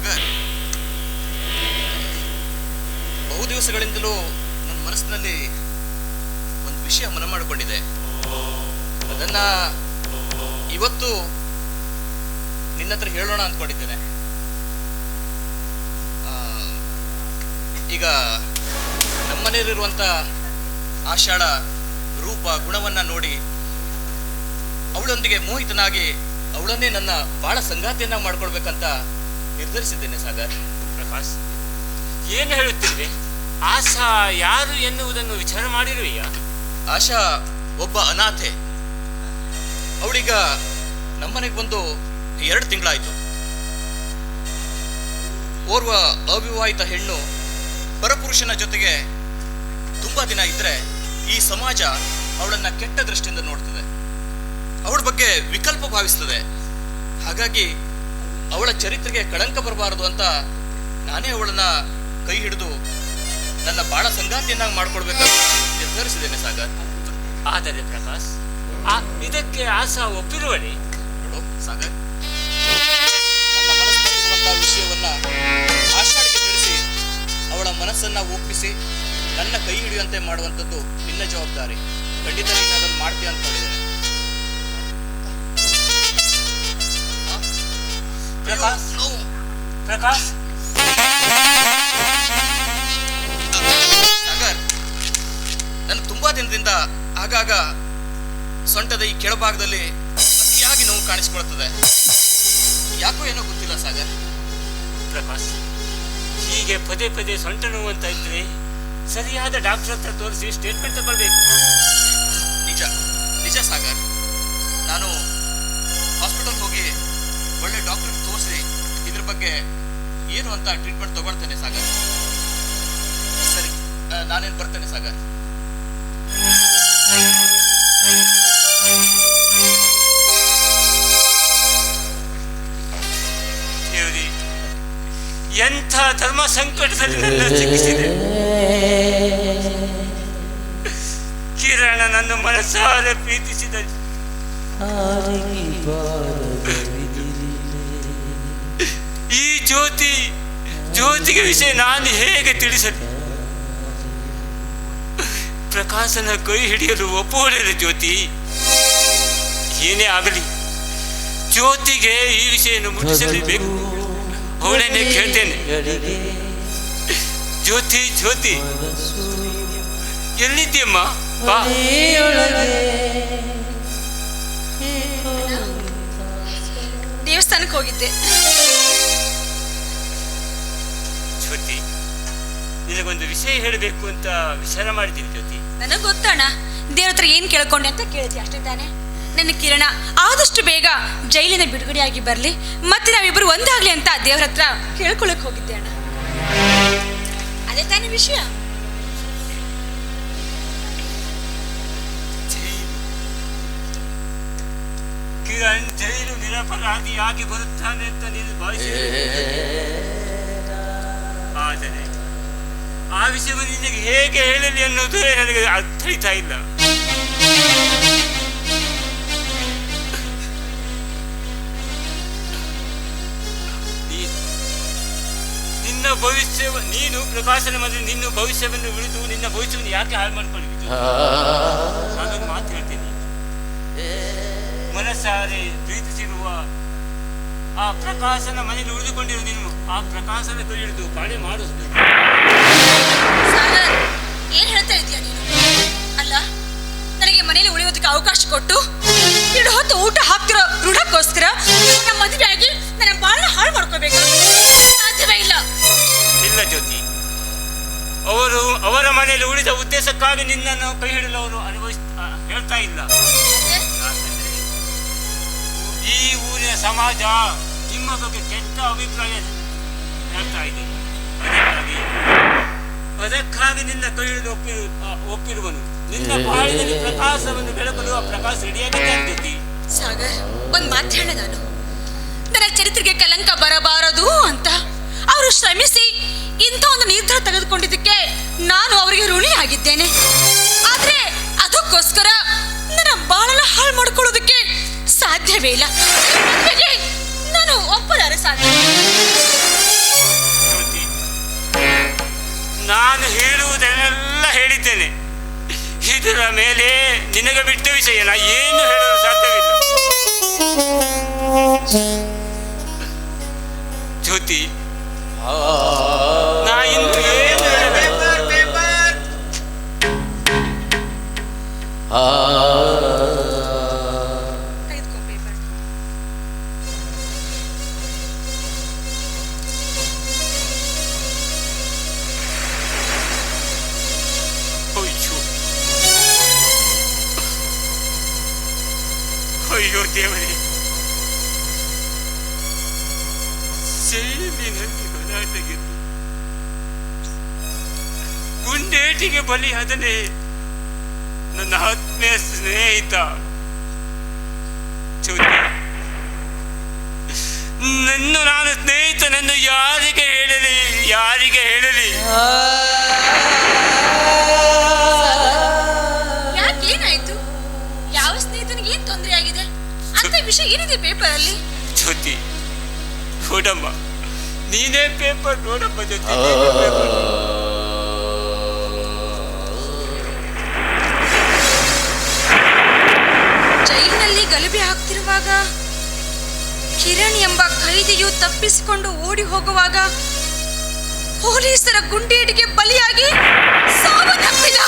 ಸಾಗರ್ ಬಹು ದಿವಸಗಳಿಂದಲೂ ನನ್ನ ಮನಸ್ಸಿನಲ್ಲಿ ಒಂದು ವಿಷಯ ಮನ ಮಾಡಿಕೊಂಡಿದೆ. ಅದನ್ನ ಇವತ್ತು ನಿನ್ನ ಹತ್ರ ಹೇಳೋಣ ಅಂದ್ಕೊಂಡಿದ್ದೇನೆ. ಈಗ ನಮ್ಮನೇಲಿರುವಂತ ಆಷಾಢ ರೂಪ ಗುಣವನ್ನ ನೋಡಿ ಅವಳೊಂದಿಗೆ ಮೋಹಿತನಾಗಿ ಅವಳನ್ನೇ ನನ್ನ ಬಾಳ ಸಂಗಾತಿಯನ್ನ ಮಾಡ್ಕೊಳ್ಬೇಕಂತ ನಿರ್ಧರಿಸಿದ್ದೇನೆ ಸಾಗರ್. ಪ್ರಕಾಶ್, ಏನು ಹೇಳುತ್ತಿರುವೆ ಆಶಾ ಯಾರು ಎನ್ನುವುದನ್ನು ವಿಚಾರ ಮಾಡಿರುವೆಯಾ? ಆಶಾ ಒಬ್ಬ ಅನಾಥೆ. ಅವಳೀಗ ನಮ್ಮನೆಗೆ ಬಂದು ಎರಡು ತಿಂಗಳಾಯ್ತು. ಓರ್ವ ಅವಿವಾಹಿತ ಹೆಣ್ಣು ಪರಪುರುಷನ ಜೊತೆಗೆ ತುಂಬಾ ದಿನ ಇದ್ರೆ ಈ ಸಮಾಜ ಅವಳನ್ನ ಕೆಟ್ಟ ದೃಷ್ಟಿಯಿಂದ ನೋಡ್ತದೆ. ಅವಳ ಬಗ್ಗೆ ವಿಕಲ್ಪ ಭಾವಿಸ್ತದೆ. ಹಾಗಾಗಿ ಅವಳ ಚರಿತ್ರೆಗೆ ಕಳಂಕ ಬರಬಾರದು ಅಂತ ನಾನೇ ಅವಳನ್ನ ಕೈ ಹಿಡಿದು ನನ್ನ ಬಾಳ ಸಂಗಾತಿಯನ್ನಾಗಿ ಮಾಡ್ಕೊಳ್ಬೇಕಂತ ನಿರ್ಧರಿಸಿದ್ದೇನೆ ಸಾಗರ್. ಆದರೆ ಪ್ರಕಾಶ್ ಆ ಇದಕ್ಕೆ ಆಸಾ ಒಪ್ಪಿರುವಳಿ ನೋಡು ಸಾಗರ್ ನನ್ನ ಮನಸ್ಸಿನಲ್ಲಿರುವಂತಹ ವಿಷಯವನ್ನ ಆಷಾಢಿಗೆ ತಿಳಿಸಿ ಅವಳ ಮನಸ್ಸನ್ನ ಒಪ್ಪಿಸಿ ನನ್ನ ಕೈ ಹಿಡಿಯುವಂತೆ ಮಾಡುವಂಥದ್ದು ನಿನ್ನ ಜವಾಬ್ದಾರಿ. ಖಂಡಿತ ನೀನು ಅದನ್ನು ಮಾಡ್ತೀಯ ಅಂತ ಪ್ರಕಾಶ್? ಪ್ರಕಾಶ್? ಸಾಗರ್ ನನಗೆ ತುಂಬಾ ದಿನದಿಂದ ಆಗಾಗ ಸೊಂಟದ ಈ ಕೆಳಭಾಗದಲ್ಲಿ ಅತಿಯಾಗಿ ನೋವು ಕಾಣಿಸ್ಕೊಳ್ತದೆ ಯಾಕೋ ಏನೋ ಗೊತ್ತಿಲ್ಲ ಸಾಗರ್. ಪ್ರಕಾಶ್ ಹೀಗೆ ಪದೇ ಪದೇ ಸೊಂಟ ನೋವು ಅಂತ ಇದ್ರೆ ಸರಿಯಾದ ಡಾಕ್ಟರ್ ಹತ್ರ ತೋರಿಸಿ ಸ್ಟೇಟ್ಮೆಂಟ್ ತಗೊಳ್ಬೇಕು. ನಿಜ ನಿಜ ಸಾಗರ್. ನಾನು ಹಾಸ್ಪಿಟಲ್ಗೆ ಹೋಗಿ ಬಗ್ಗೆ ಏನು ಅಂತ ಟ್ರೀಟ್ಮೆಂಟ್ ತಗೊಳ್ತೇನೆ ಸಾಗರ್ ಸರಿ ನಾನೇನು ಬರ್ತೇನೆ ಸಾಗರ್ ದೇವರಿ ಎಂಥ ಧರ್ಮ ಸಂಕಟದಲ್ಲಿ ನನ್ನ ಸಿಕ್ಕಿಸಿದೆ ಕಿರಣ ನನ್ನ ಮನಸಾರೆ ಪ್ರೀತಿಸಿದ ಜ್ಯೋತಿ, ಜ್ಯೋತಿಗೆ ವಿಷಯ ನಾನು ಹೇಗೆ ತಿಳಿಸಲಿ? ಪ್ರಕಾಶನ ಕೈ ಹಿಡಿಯಲು ಒಪ್ಪುವಳಿಲ್ಲ ಜ್ಯೋತಿ. ಏನೇ ಆಗಲಿ, ಜ್ಯೋತಿಗೆ ಈ ವಿಷಯವನ್ನು ಮುಟ್ಟಿಸಲೇಬೇಕು. ಅವಳನ್ನೇ ಕೇಳ್ತೇನೆ. ಜ್ಯೋತಿ ಜ್ಯೋತಿ, ಎಲ್ಲಿದ್ದೀಯಮ್ಮ? ಬಾ. ದೇವಸ್ಥಾನಕ್ಕೆ ಹೋಗಿದ್ದೆ. ನಿನಗೊಂದು ವಿಷಯ ಹೇಳಬೇಕು ಅಂತ ವಿಚಾರ ಮಾಡಿದ್ದೀನಿ ಜ್ಯೋತಿ. ನನಗೆ ಗೊತ್ತಣ್ಣ ದೇವ್ರ ಹತ್ರ ಏನ್ ಕೇಳ್ಕೊಂಡೆ ಅಂತ ಕೇಳಿದ್ದೆ ಅಷ್ಟೇ ತಾನೆ. ನನ್ನ ಕಿರಣ ಆದಷ್ಟು ಬೇಗ ಜೈಲಿನ ಬಿಡುಗಡೆಯಾಗಿ ಬರಲಿ ಮತ್ತೆ ನಾವಿಬ್ಬರು ಒಂದಾಗ್ಲಿ ಅಂತ ದೇವ್ರ ಹತ್ರ ಕೇಳ್ಕೊಳಕ್ ಹೋಗಿದ್ದೆ ಅಣ್ಣ ಅದೇ ತಾನೇ ವಿಷಯ. ಕಿರಣ್ ಜೈಲು ನಿರಪರಾಧಿಯಾಗಿ ಬರುತ್ತಾನೆ ಅಂತ ನೀನು ಭಾವಿಸಿದೆ ವಿಷಯವನ್ನು ನಿನಗೆ ಹೇಗೆ ಹೇಳಲಿ ಅನ್ನೋದು ನನಗೆ ಅರ್ಥೈತಾ ಇಲ್ಲ. ನಿನ್ನ ಭವಿಷ್ಯ ನೀನು ಪ್ರಕಾಶನ ಮಾಡಿದ್ರೆ ನಿನ್ನ ಭವಿಷ್ಯವನ್ನು ಉಳಿದು ನಿನ್ನ ಭವಿಷ್ಯವನ್ನು ಯಾಕೆ ಹಾಳು ಮಾಡ್ಕೊಂಡಿದ್ದು? ನಾನೊಂದು ಮಾತು ಹೇಳ್ತೀನಿ. ಮನಸ್ಸಾರೆ ಪ್ರೀತಿಸಿರುವ ಆ ಪ್ರಕಾಶನ ಮನೆಯಲ್ಲಿ ಉಳಿದುಕೊಂಡಿರುವ ನೀನು ಆ ಪ್ರಕಾಶನ ಕೈ ಹಿಡಿದು ಪಾಳೆ ಮಾಡಿಸ್ಬೇಕು. ಸಾಗರ್ ಏನ್ ಹೇಳ್ತಾ ಇದೀಯ ನೀನು? ಅಲ್ಲ ನನಗೆ ಮನೇಲಿ ಉಳಿಯೋದಕ್ಕೆ ಅವಕಾಶ ಕೊಟ್ಟು ಎರಡು ಹೊತ್ತು ಊಟ ಹಾಕ್ತಿರೋ ಋಣಕ್ಕೋಸ್ಕರ ನಮ್ಮ ಮದುವೆ ಆಗಿ ನನ್ನ ಬಾಳನ್ನ ಹಾಳು ಮಾಡ್ಕೋಬೇಕು. ಸಾಧ್ಯವೇ ಇಲ್ಲ. ಇಲ್ಲ ಜ್ಯೋತಿ. ಅವರು ಅವರ ಮನೆಯಲ್ಲಿ ಉಳಿದ ಉದ್ದೇಶಕ್ಕಾಗಿ ನಿನ್ನನ್ನು ಕೈ ಹಿಡಲು ಅವರು ಅನುಭವಿಸ್ ಹೇಳ್ತಾ ಇಲ್ಲ. ಈ ಊರಿನ ಸಮಾಜ ನಿಮ್ಮ ಬಗ್ಗೆ ಕೆಟ್ಟ ಅಭಿಪ್ರಾಯ ಹೇಳ್ತಾ ಇದೆ. ಅದಕ್ಕಾಗಿ ಅದಕ್ಕಾಗಿ ನಿನ್ನ ಕೈಯಲ್ಲಿ ಒಪ್ಪಿ ಒಪ್ಪಿರುವನು. ನಿನ್ನ ಬಾಳಿನಲ್ಲಿ ಪ್ರಕಾಶವನ್ನು ಬೆಳಕಲು ಆ ಪ್ರಕಾಶ ರೆಡಿಯಾಗಿದ್ದಾನೆ ಜ್ಯೋತಿ ಸಾಗರ್ ಒಂದ್ ಮಾತು ಹೇಳ ನಾನು. ನನ್ನ ಚರಿತ್ರೆಗೆ ಕಲಂಕ ಬರಬಾರದು ಅಂತ. ಅವರು ಶ್ರಮಿಸಿ ಇಂಥ ಒಂದು ನಿರ್ಧಾರ ತೆಗೆದುಕೊಂಡಿದ್ದಕ್ಕೆ ನಾನು ಅವರಿಗೆ ಋಣಿ ಆಗಿದ್ದೇನೆ. ಆದ್ರೆ ಅದಕ್ಕೋಸ್ಕರ ನನ್ನ ಬಾಳನ್ನ ಹಾಳು ಮಾಡ್ಕೊಳ್ಳೋದಕ್ಕೆ ಸಾಧ್ಯವೇ ಇಲ್ಲ. ನಾನು ಒಪ್ಪಲಾರೆ ಸಾಧ್ಯ? ನಾನು ಹೇಳುವುದನ್ನೆಲ್ಲ ಹೇಳಿದ್ದೇನೆ. ಇದರ ಮೇಲೆ ನಿನಗೆ ಬಿಟ್ಟ ವಿಷಯ ನಾ ಏನು ಹೇಳಲು ಸಾಧ್ಯವಿಲ್ಲ. ಜ್ಯೋತಿ. ಅಯ್ಯೋ ದೇವರೇ. ಜೈಲಿನಲ್ಲಿ ಬಲಿ ಗುಂಡೇಟಿಗೆ ನನ್ನ ಆತ್ಮೀಯ ಸ್ನೇಹಿತ. ನನ್ನ ನಾನು ಸ್ನೇಹಿತನನ್ನು ಯಾರಿಗೆ ಹೇಳಲಿ? ಯಾರಿಗೆ ಹೇಳಲಿ? ಏನ್ ತೊಂದರೆ ಆಗಿದೆ? ಅಂತ ವಿಷಯ ಏನಿದೆ ಪೇಪರ್ ಅಲ್ಲಿ? ಜ್ಯೋತಿ ನೋಡಮ್ಮ ನೀನೇ ಪೇಪರ್ ನೋಡಮ್ಮ ಜ್ಯೋತಿ ನೀನೇ ಪೇಪರ್ ನೋಡು. ಜೈಲಿನಲ್ಲಿ ಗಲಭೆ ಆಗ್ತಿರುವಾಗ ಕಿರಣ್ ಎಂಬ ಖೈದಿಯು ತಪ್ಪಿಸಿಕೊಂಡು ಓಡಿ ಹೋಗುವಾಗ ಪೊಲೀಸರ ಗುಂಡೇಟಿಗೆ ಬಲಿಯಾಗಿ ಸಾವನ್ನಪ್ಪಿದ.